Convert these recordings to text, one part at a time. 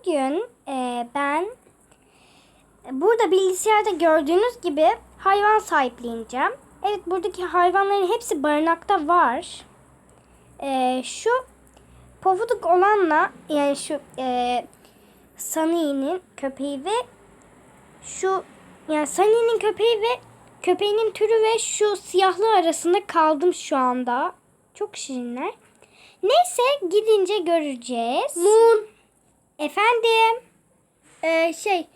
bugün e, ben burada bilgisayarda gördüğünüz gibi hayvan sahipleneceğim. Evet buradaki hayvanların hepsi barınakta var. E, şu pofuduk olanla yani şu e, Sunny'nin köpeği ve şu yani Sunny'nin köpeği ve köpeğinin türü ve şu siyahlı arasında kaldım şu anda. Çok şirinler. Neyse gidince göreceğiz. Moon. Efendim. Ee, şey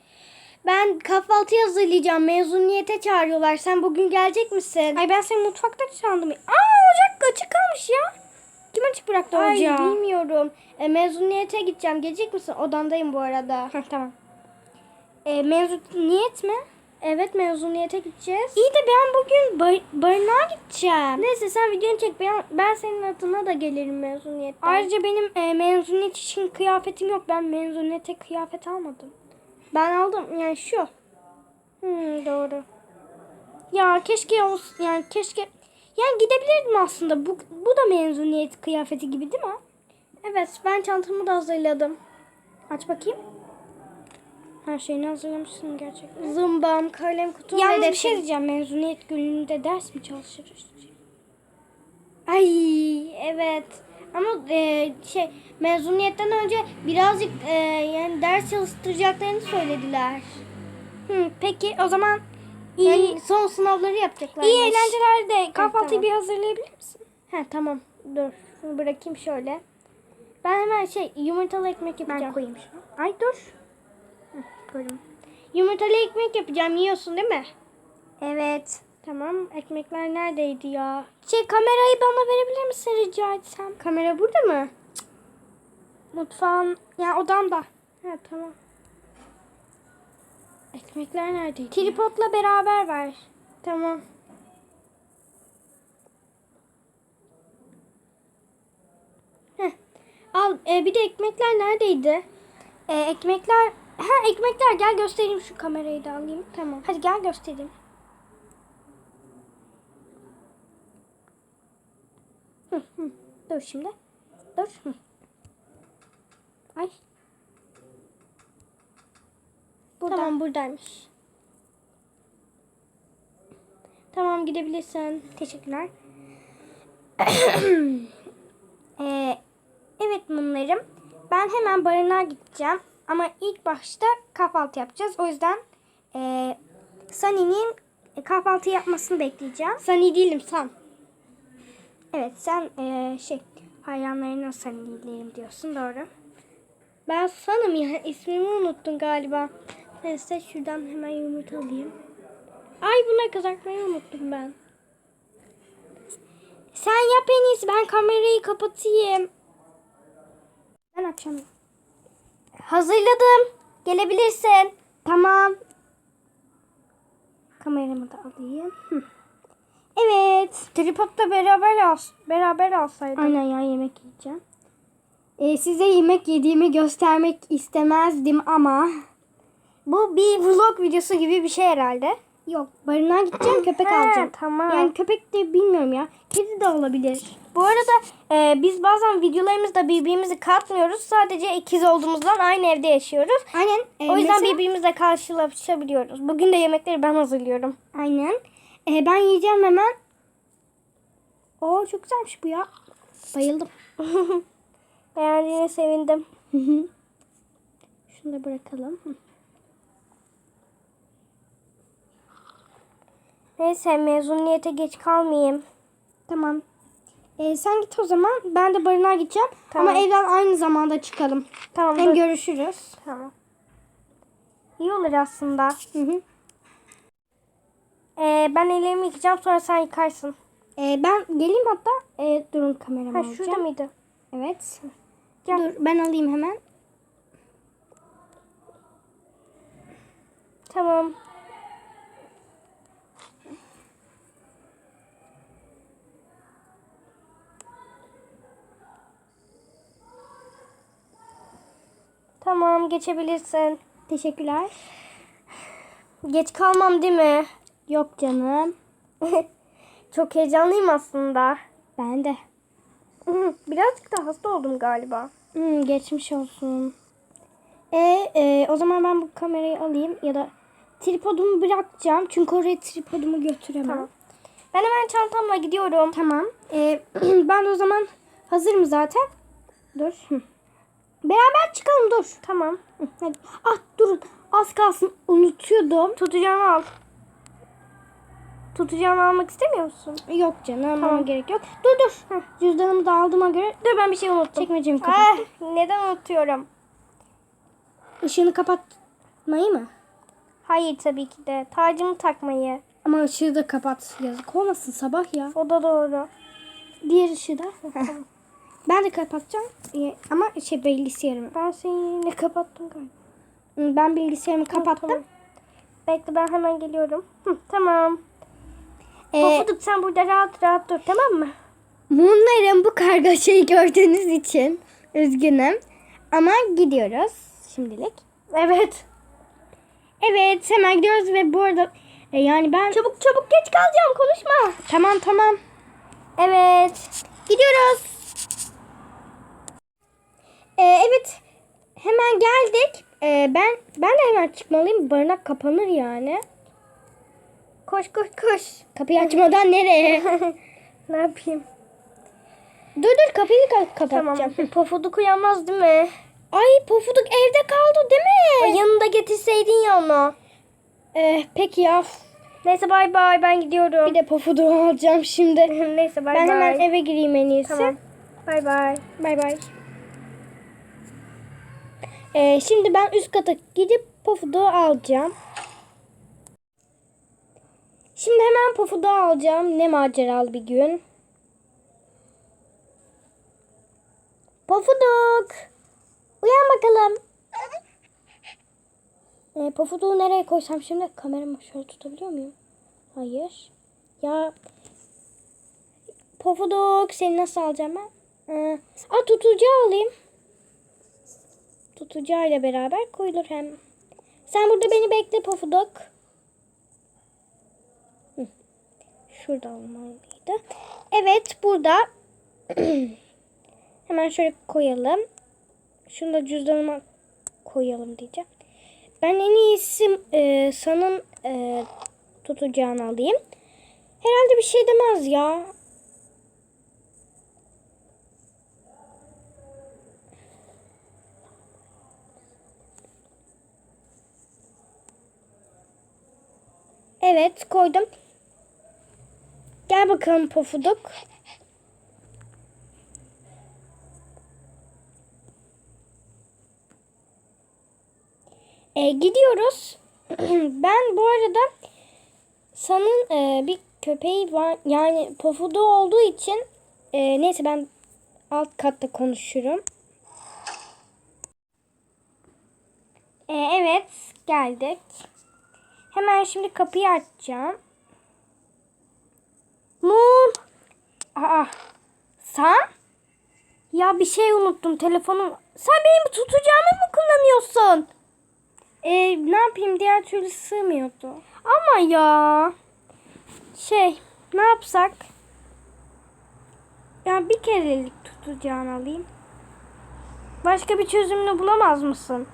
ben kahvaltı hazırlayacağım. Mezuniyete çağırıyorlar. Sen bugün gelecek misin? Ay ben seni mutfakta sandım. Aa ocak açık kalmış ya. Kim açık bıraktı Ay ocağı? bilmiyorum. E, mezuniyete gideceğim. Gelecek misin? Odamdayım bu arada. Heh, tamam. E, mezuniyet mi? Evet mezuniyete gideceğiz. İyi de ben bugün bar- barınağa gideceğim. Neyse sen videonu çek. Ben, ben senin adına da gelirim mezuniyetten. Ayrıca benim e, mezuniyet için kıyafetim yok. Ben mezuniyete kıyafet almadım. ben aldım. Yani şu. Hmm, doğru. Ya keşke olsun yani keşke yani gidebilirdim aslında. Bu bu da mezuniyet kıyafeti gibi değil mi? Evet ben çantamı da hazırladım. Aç bakayım. Her şeyini hazırlamışsın gerçekten. Zımbam, kalem kutum Yalnız ve bir şey diyeceğim. Mezuniyet gününde ders mi çalışırız? Ay evet. Ama e, şey mezuniyetten önce birazcık e, yani ders çalıştıracaklarını söylediler. Hı, peki o zaman iyi, Yani son sınavları yapacaklar. iyi eğlenceler de kahvaltıyı tamam. bir hazırlayabilir misin? He tamam. Dur. Bırakayım şöyle. Ben hemen şey yumurtalı ekmek yapacağım. Ben koyayım şunu. Ay dur. Koydum. Yumurtalı ekmek yapacağım. Yiyorsun değil mi? Evet. Tamam. Ekmekler neredeydi ya? Şey kamerayı bana verebilir misin rica etsem? Kamera burada mı? Mutfağın yani odamda. He tamam. Ekmekler neredeydi? Tripodla beraber ver. Tamam. Heh. Al e, bir de ekmekler neredeydi? Ee, ekmekler ha ekmekler gel göstereyim şu kamerayı da alayım. Tamam. Hadi gel göstereyim. Hı, hı. Dur şimdi. Dur. Hı. Ay. Burada. Tamam buradaymış. Tamam gidebilirsin. Teşekkürler. Ee, evet mumlarım. Ben hemen barınağa gideceğim. Ama ilk başta kahvaltı yapacağız. O yüzden e, Sunny'nin kahvaltı yapmasını bekleyeceğim. Sen iyi değilim sen. Evet sen e, şey hayranlarına Sunny'lerim diyorsun doğru. Ben sanım ya ismimi unuttun galiba. Neyse şuradan hemen yumurta alayım. Ay buna kızartmayı unuttum ben. Sen yap en iyisi ben kamerayı kapatayım. Ben açacağım. Hazırladım. Gelebilirsin. Tamam. Kameramı da alayım. Hı. Evet. Tripodla beraber al, beraber alsaydın. Aynen ya yemek yiyeceğim. Ee, size yemek yediğimi göstermek istemezdim ama bu bir vlog videosu gibi bir şey herhalde. Yok barınağa gideceğim köpek alacağım. tamam. Yani köpek de bilmiyorum ya. Kedi de olabilir. Bu arada e, biz bazen videolarımızda birbirimizi katmıyoruz. Sadece ikiz olduğumuzdan aynı evde yaşıyoruz. Aynen. o yüzden birbirimizle karşılaşabiliyoruz. Bugün de yemekleri ben hazırlıyorum. Aynen. E, ben yiyeceğim hemen. Oo çok güzelmiş bu ya. Bayıldım. Beğendiğine sevindim. Şunu da bırakalım. Neyse mezuniyete geç kalmayayım. Tamam. E, sen git o zaman. Ben de barınağa gideceğim. Tamam. Ama evden aynı zamanda çıkalım. Tamam. Hem dur. görüşürüz. Tamam. İyi olur aslında. Hı hı. Ee, ben ellerimi yıkayacağım sonra sen yıkarsın. E, ben geleyim hatta. E, durun kameramı Ha alacağım. şurada mıydı? Evet. Gel. Dur ben alayım hemen. Tamam. Tamam geçebilirsin. Teşekkürler. Geç kalmam değil mi? Yok canım. Çok heyecanlıyım aslında. Ben de. Birazcık da hasta oldum galiba. Hmm, geçmiş olsun. E, e, o zaman ben bu kamerayı alayım ya da tripodumu bırakacağım. Çünkü oraya tripodumu götüremem. Tamam. Ben hemen çantamla gidiyorum. Tamam. Ee, ben de o zaman hazırım zaten. Dur. Hı. Beraber çıkalım dur. Tamam. Hadi. Ah durun. Az kalsın unutuyordum. Tutacağımı al. Tutacağımı almak istemiyor musun? Yok canım ama Tamam. gerek yok. Dur dur. Heh, cüzdanımı da aldığıma göre Dur ben bir şey unuttum. çekmecemi Ah, kapattım. neden unutuyorum? Işığını kapatmayı mı? Hayır tabii ki de. Tacımı takmayı. Ama ışığı da kapat. Yazık olmasın sabah ya. O da doğru. Diğer ışığı da. ben de kapatacağım. Ee, ama şey bilgisayarımı. Ben seni kapattım galiba. Ben bilgisayarımı kapattım. tamam. Bekle ben hemen geliyorum. Hı, tamam. Ee, Pofuduk sen burada rahat rahat dur tamam mı? Bunların bu kargaşayı gördüğünüz için üzgünüm. Ama gidiyoruz şimdilik. Evet. Evet hemen gidiyoruz ve bu arada e, yani ben... Çabuk çabuk geç kalacağım konuşma. Tamam tamam. Evet. Gidiyoruz. E, evet hemen geldik. E, ben ben de hemen çıkmalıyım. Barınak kapanır yani. Koş koş koş. Kapıyı açmadan nereye? ne yapayım? dur dur kapıyı ka- Tamam. kapatacağım. Pofuduk uyanmaz değil mi? Ay pofuduk evde kaldı değil O mi? yanında getirseydin ya onu. E, peki ya. Neyse bay bay ben gidiyorum. Bir de pofuduğu alacağım şimdi. Neyse bay ben bay. hemen eve gireyim en iyisi. Tamam. Bay bay. Bay bay. Ee, şimdi ben üst kata gidip pofuduğu alacağım. Şimdi hemen pofuduğu alacağım. Ne maceralı bir gün. Pofuduk. Uyan bakalım. Ee, pofuduğu nereye koysam şimdi? Kameramı şöyle tutabiliyor muyum? Hayır. Ya Pofuduk seni nasıl alacağım ben? Ee, a tutucağı alayım. Tutucağıyla beraber koyulur hem. Sen burada beni bekle Pofuduk. Şurada olmalıydı. Evet burada. Hemen şöyle koyalım. Şunu da cüzdanıma koyalım diyeceğim. Ben en iyisi e, sanın e, tutacağını alayım. Herhalde bir şey demez ya. Evet koydum. Gel bakalım pofuduk. E, gidiyoruz. ben bu arada sanın e, bir köpeği var. Yani pofudu olduğu için e, neyse ben alt katta konuşurum. E, evet geldik. Hemen şimdi kapıyı açacağım. Mum. Aa. Sen? Ya bir şey unuttum telefonum. Sen benim tutacağımı mı kullanıyorsun? Ee, ne yapayım diğer türlü sığmıyordu. Ama ya. Şey ne yapsak? Ya bir kerelik tutacağını alayım. Başka bir çözümünü bulamaz mısın?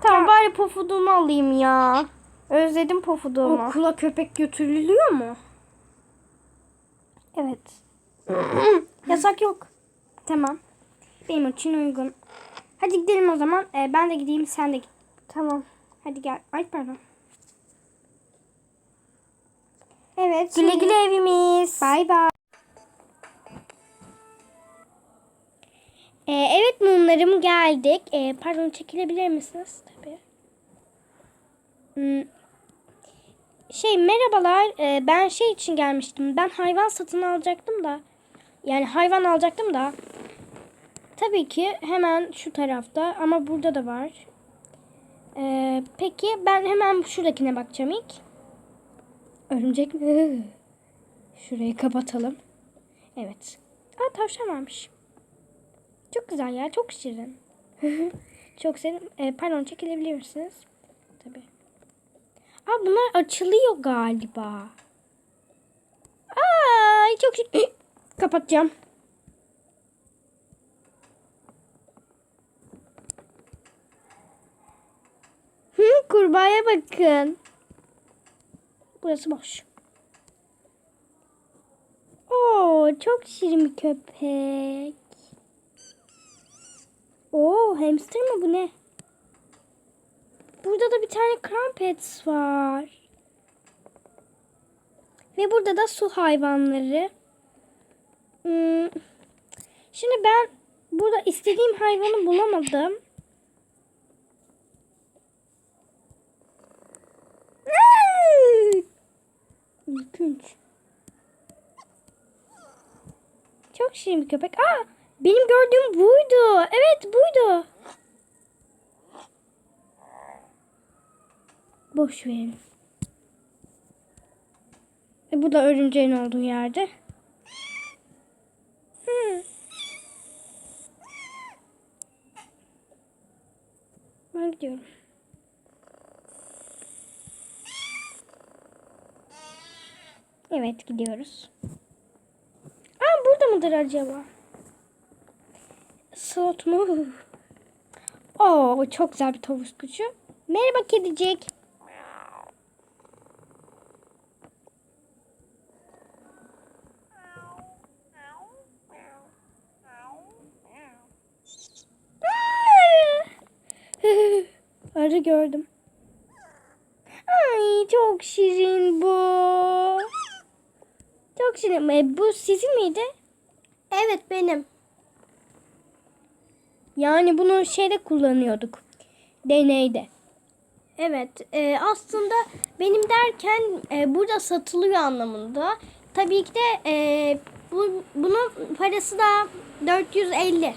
Tamam bari pofuduğumu alayım ya. Özledim pofuduğumu. Okula köpek götürülüyor mu? Evet. Yasak yok. Tamam. Benim için uygun. Hadi gidelim o zaman. Ee, ben de gideyim sen de git. Tamam. Hadi gel. Ay pardon. Evet. Güle şimdi- güle evimiz. Bay bay. Ee, evet mumlarım geldik. Ee, pardon çekilebilir misiniz? Tabii. Hmm. Şey merhabalar. Ee, ben şey için gelmiştim. Ben hayvan satın alacaktım da. Yani hayvan alacaktım da. Tabii ki hemen şu tarafta ama burada da var. Ee, peki ben hemen şuradakine bakacağım ilk. Örümcek mi? Şurayı kapatalım. Evet. Aa tavşan varmış. Çok güzel ya. Çok şirin. çok sevdim. Ee, pardon çekilebilir misiniz? Tabii. Aa bunlar açılıyor galiba. Ay çok şirin. Kapatacağım. kurbağaya bakın. Burası boş. Oo, çok şirin bir köpek. Oo, hamster mı bu ne? Burada da bir tane crumpets var. Ve burada da su hayvanları. Hmm. Şimdi ben burada istediğim hayvanı bulamadım. İlginç. Çok şirin bir köpek. Aa, benim gördüğüm buydu. Evet buydu. Boş verin. E, bu da örümceğin olduğu yerde. Hı. Ben gidiyorum. Evet gidiyoruz. Aa burada mıdır acaba? Slot mu? Oo çok güzel bir tavus kuşu. Merhaba kedicik. Gördüm. Ay çok şirin bu. Çok şirin. E, bu sizin miydi? Evet benim. Yani bunu şeyde kullanıyorduk. Deneyde. Evet e, aslında benim derken e, burada satılıyor anlamında. Tabii ki de e, bu, bunun parası da 450.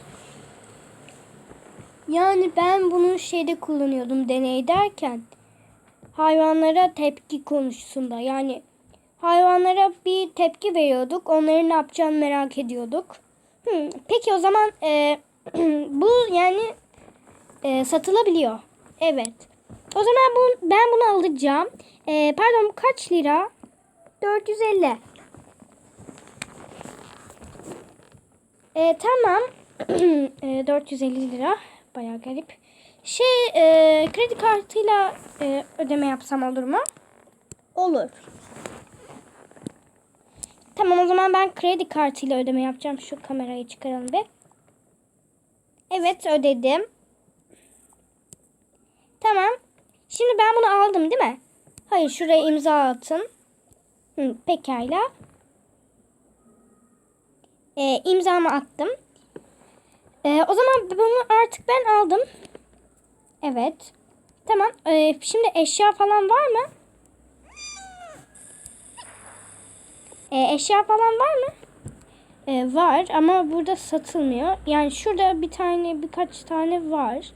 Yani ben bunu şeyde kullanıyordum deney derken hayvanlara tepki konusunda yani hayvanlara bir tepki veriyorduk onların ne yapacağını merak ediyorduk. Hı, peki o zaman e, bu yani e, satılabiliyor. Evet. O zaman bu, ben bunu alacağım. E, pardon kaç lira? 450. E, tamam. e, 450 lira. Bayağı garip. Şey e, kredi kartıyla e, ödeme yapsam olur mu? Olur. Tamam o zaman ben kredi kartıyla ödeme yapacağım. Şu kamerayı çıkaralım bir. Evet ödedim. Tamam. Şimdi ben bunu aldım değil mi? Hayır şuraya imza atın. Hı, pekala. Ee, imzamı attım. Ee, o zaman bunu artık ben aldım. Evet. Tamam. Ee, şimdi eşya falan var mı? Ee, eşya falan var mı? Ee, var ama burada satılmıyor. Yani şurada bir tane birkaç tane var.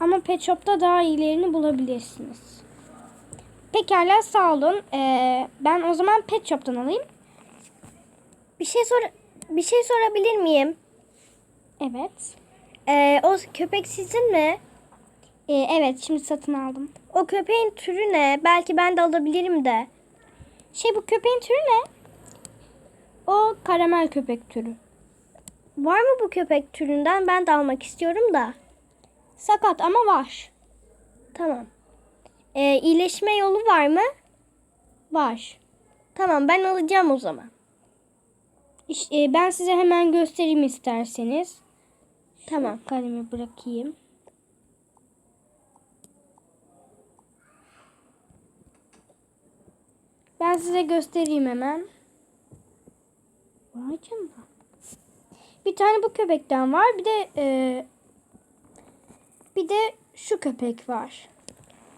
Ama Pet Shop'ta daha iyilerini bulabilirsiniz. Pekala sağ olun. Ee, ben o zaman Pet Shop'tan alayım. Bir şey sor bir şey sorabilir miyim? Evet. E, o köpek sizin mi? Ee, evet şimdi satın aldım. O köpeğin türü ne? Belki ben de alabilirim de. Şey bu köpeğin türü ne? O karamel köpek türü. Var mı bu köpek türünden? Ben de almak istiyorum da. Sakat ama var. Tamam. E, iyileşme yolu var mı? Var. Tamam ben alacağım o zaman. İşte, ben size hemen göstereyim isterseniz. Tamam. Kalemi bırakayım. Ben size göstereyim hemen. Vay canına. Bir tane bu köpekten var. Bir de e, bir de şu köpek var.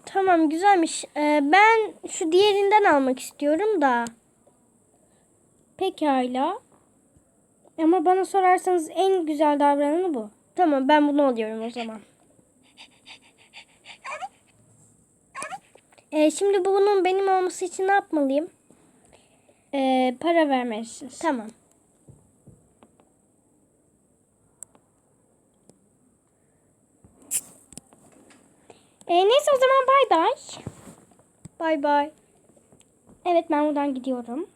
Tamam güzelmiş. E, ben şu diğerinden almak istiyorum da. Pekala. Ama bana sorarsanız en güzel davrananı bu. Tamam ben bunu alıyorum o zaman. E, şimdi bunun benim olması için ne yapmalıyım? E, para vermelisiniz. Tamam. E, neyse o zaman bay bay. Bay bay. Evet ben buradan gidiyorum.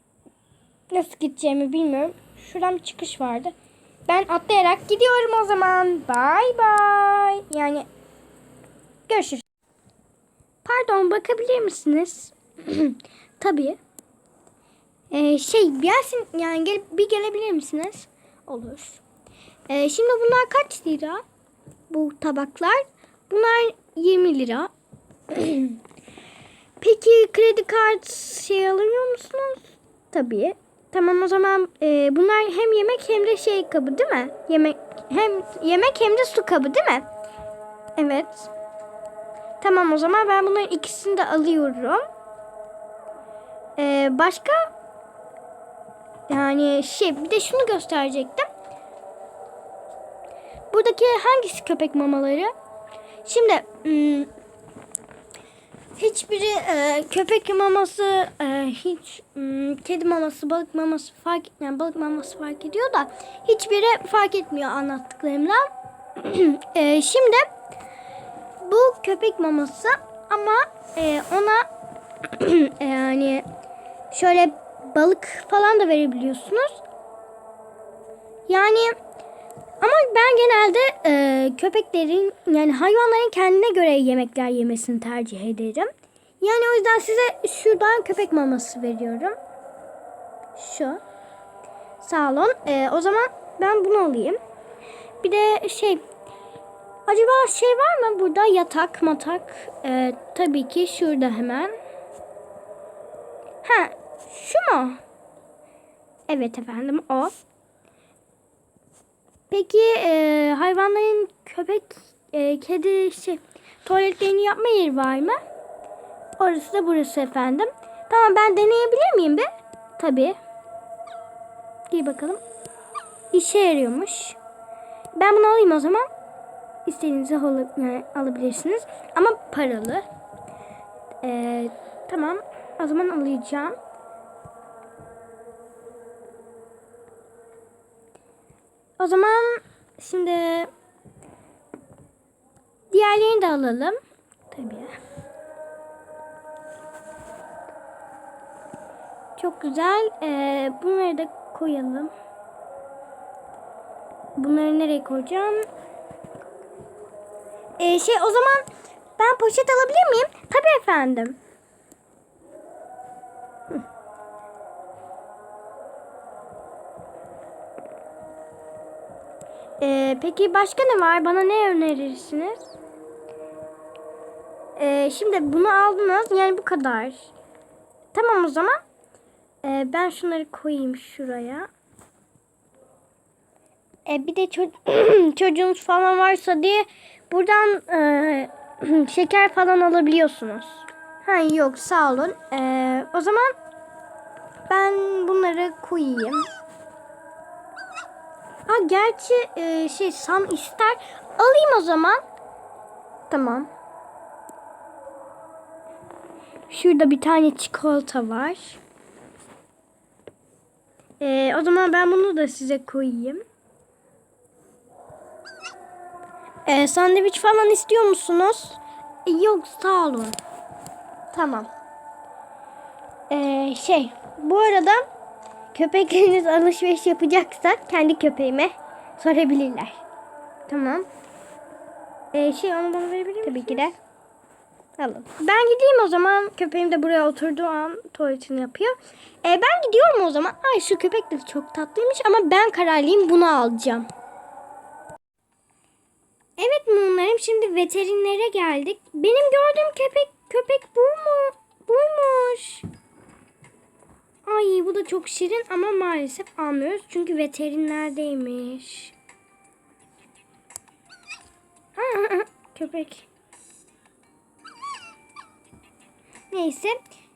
Nasıl gideceğimi bilmiyorum. Şuradan bir çıkış vardı. Ben atlayarak gidiyorum o zaman. Bay bay. Yani görüşürüz. Pardon bakabilir misiniz? Tabii. Ee, şey gelsin yani gel, bir gelebilir misiniz? Olur. Ee, şimdi bunlar kaç lira? Bu tabaklar. Bunlar 20 lira. Peki kredi kart şey alıyor musunuz? Tabii. Tamam o zaman e, bunlar hem yemek hem de şey kabı değil mi? Yemek hem yemek hem de su kabı değil mi? Evet. Tamam o zaman ben bunların ikisini de alıyorum. Ee, başka yani şey bir de şunu gösterecektim. Buradaki hangisi köpek mamaları? Şimdi hmm, hiçbiri e, köpek maması, e, hiç hmm, kedi maması, balık maması fark yani balık maması fark ediyor da hiçbiri fark etmiyor anlattıklarımdan. E, şimdi bu köpek maması ama e, ona yani şöyle balık falan da verebiliyorsunuz. Yani ama ben genelde e, köpeklerin yani hayvanların kendine göre yemekler yemesini tercih ederim. Yani o yüzden size şuradan köpek maması veriyorum. Şu. Sağ olun. E, o zaman ben bunu alayım. Bir de şey acaba şey var mı burada yatak matak? E, tabii ki şurada hemen. Ha şu mu? Evet efendim o. Peki e, hayvanların köpek, e, kedi şey tuvaletlerini yapma yeri var mı? Orası da burası efendim. Tamam ben deneyebilir miyim bir? Tabii. Gir bakalım. İşe yarıyormuş. Ben bunu alayım o zaman. İstediğinizi yani alabilirsiniz. Ama paralı. Ee, tamam. O zaman alacağım. O zaman şimdi diğerlerini de alalım. Tabii. Çok güzel. Ee, bunları da koyalım. Bunları nereye koyacağım? Ee, şey o zaman ben poşet alabilir miyim? Tabii efendim. Ee, peki başka ne var? Bana ne önerirsiniz? Ee, şimdi bunu aldınız. Yani bu kadar. Tamam o zaman. Ee, ben şunları koyayım şuraya. Ee, bir de ço- çocuğunuz falan varsa diye buradan e, şeker falan alabiliyorsunuz. Ha yok sağ olun. Ee, o zaman ben bunları koyayım. Ha gerçi e, şey Sam ister. Alayım o zaman. Tamam. Şurada bir tane çikolata var. E, o zaman ben bunu da size koyayım. E, sandviç falan istiyor musunuz? E, yok sağ olun. Tamam. E, şey bu arada köpekleriniz alışveriş yapacaksa kendi köpeğime sorabilirler. Tamam. Ee, şey onu bana verebilir misin? Tabii ki de. Alın. Ben gideyim o zaman. Köpeğim de buraya oturduğu an tuvaletini yapıyor. Ee, ben gidiyorum o zaman. Ay şu köpek de çok tatlıymış ama ben kararlıyım bunu alacağım. Evet mumlarım şimdi veterinere geldik. Benim gördüğüm köpek köpek bu mu? Buymuş. Ay bu da çok şirin ama maalesef almıyoruz. Çünkü veterinerdeymiş. Köpek. Neyse.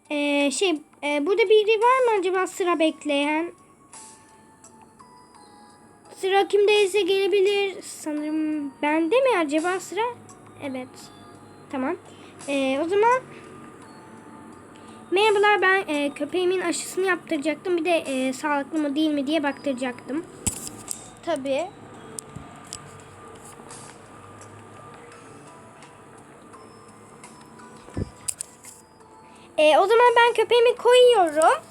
Ee, şey e, burada biri var mı acaba sıra bekleyen? Sıra kimdeyse gelebilir. Sanırım bende mi acaba sıra? Evet. Tamam. Ee, o zaman Merhabalar ben e, köpeğimin aşısını yaptıracaktım. Bir de e, sağlıklı mı değil mi diye baktıracaktım. Tabii. E, o zaman ben köpeğimi koyuyorum.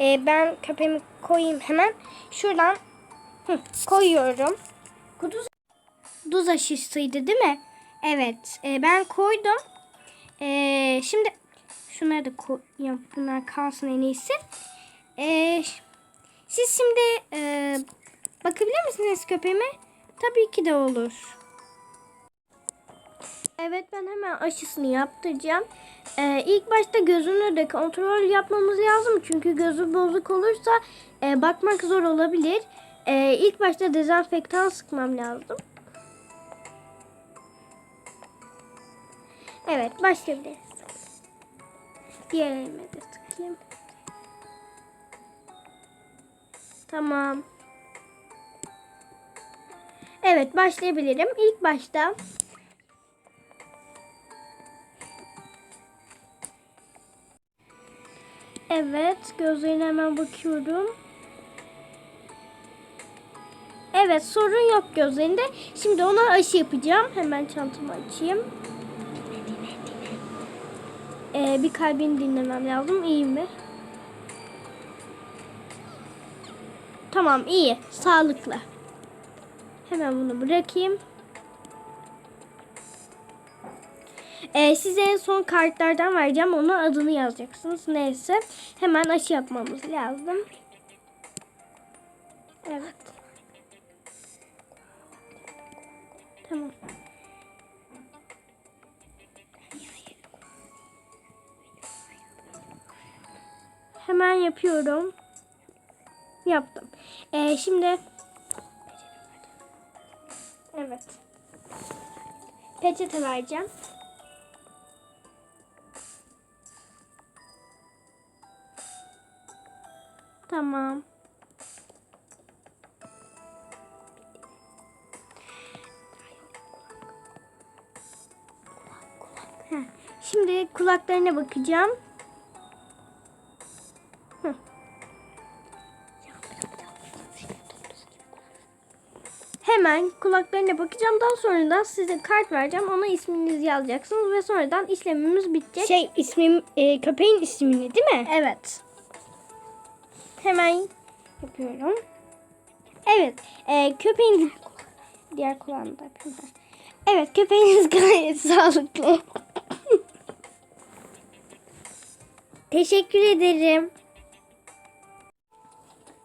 E, ben köpeğimi koyayım hemen. Şuradan hı, koyuyorum. Kuduz, Duz aşısıydı değil mi? Evet e, ben koydum. E, şimdi şunları da koyayım. Bunlar kalsın en iyisi. E, ş- siz şimdi e, bakabilir misiniz köpeğime? Tabii ki de olur. Evet ben hemen aşısını yaptıracağım. Ee, ilk başta gözünü de kontrol yapmamız lazım. Çünkü gözü bozuk olursa e, bakmak zor olabilir. Ee, ilk başta dezenfektan sıkmam lazım. Evet başlayabiliriz. Diğer elime de sıkayım. Tamam. Evet başlayabilirim. İlk başta Evet, gözlerine hemen bakıyorum. Evet, sorun yok gözlerinde. Şimdi ona aşı yapacağım. Hemen çantamı açayım. Ee, bir kalbini dinlemem lazım. İyi mi? Tamam, iyi. Sağlıklı. Hemen bunu bırakayım. Ee, size en son kartlardan vereceğim. Onun adını yazacaksınız. Neyse. Hemen aşı yapmamız lazım. Evet. Tamam. Hemen yapıyorum. Yaptım. Ee, şimdi Evet. Peçete vereceğim. Tamam. Şimdi kulaklarına bakacağım. Hemen kulaklarına bakacağım. Daha sonra da size kart vereceğim. Ona isminizi yazacaksınız ve sonradan işlemimiz bitecek. Şey ismim e, köpeğin ismini değil mi? Evet. Hemen yapıyorum. Evet. E, köpeğin diğer kulağını da yapayım. Evet köpeğiniz gayet sağlıklı. Teşekkür ederim.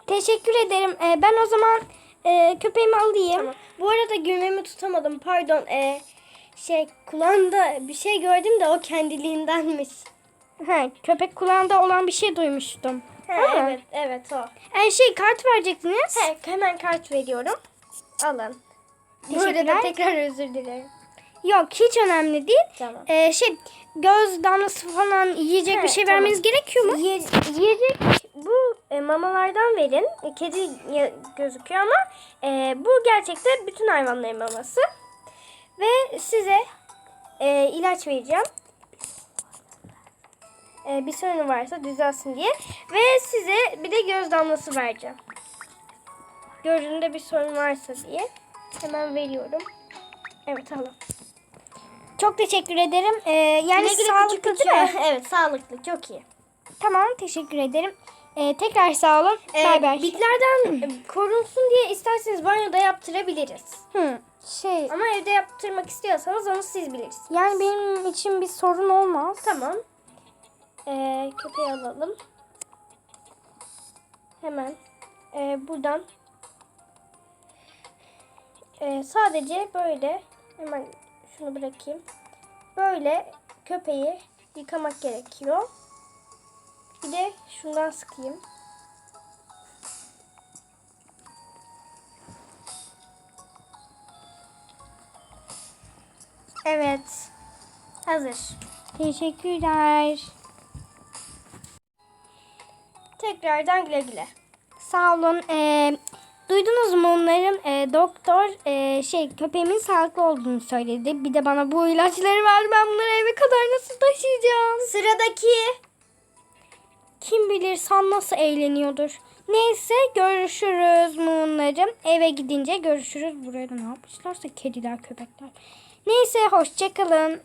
Teşekkür ederim. E, ben o zaman e, köpeğimi alayım. Tamam. Bu arada gülmemi tutamadım. Pardon. Ee, şey kulağında bir şey gördüm de o kendiliğindenmiş. Ha, köpek kulağında olan bir şey duymuştum. He, Ha. evet, evet o. E, şey kart verecektiniz. He, hemen kart veriyorum. Alın. Teşekkürler. de tekrar özür dilerim. Yok hiç önemli değil. Tamam. E, şey göz damlası falan yiyecek He, bir şey tamam. vermeniz gerekiyor mu? Ye- yiyecek bu e, mamalardan verin. E, kedi gözüküyor ama e, bu gerçekten bütün hayvanların maması. Ve size e, ilaç vereceğim. E, bir sorun varsa düzelsin diye. Ve size bir de göz damlası vereceğim. Gözünde bir sorun varsa diye. Hemen veriyorum. Evet alın. Çok teşekkür ederim. E, yani Güle sağlıklı küçük değil mi? Evet sağlıklı çok iyi. Tamam teşekkür ederim. E, tekrar sağ olun. Ee, bay bay. Bitlerden korunsun diye isterseniz banyoda yaptırabiliriz. Hı, şey Ama evde yaptırmak istiyorsanız onu siz bilirsiniz. yani benim için bir sorun olmaz. Tamam. Ee, köpeği alalım. Hemen ee, buradan ee, sadece böyle hemen şunu bırakayım. Böyle köpeği yıkamak gerekiyor. Bir de şundan sıkayım. Evet. Hazır. Teşekkürler. Tekrardan güle güle. Sağ olun. Ee, duydunuz mu onların e, doktor e, şey köpeğimin sağlıklı olduğunu söyledi. Bir de bana bu ilaçları verdi. Ben bunları eve kadar nasıl taşıyacağım? Sıradaki. Kim bilir San nasıl eğleniyordur. Neyse görüşürüz bunları. Eve gidince görüşürüz. Buraya da ne yapmışlarsa kediler köpekler. Neyse hoşçakalın.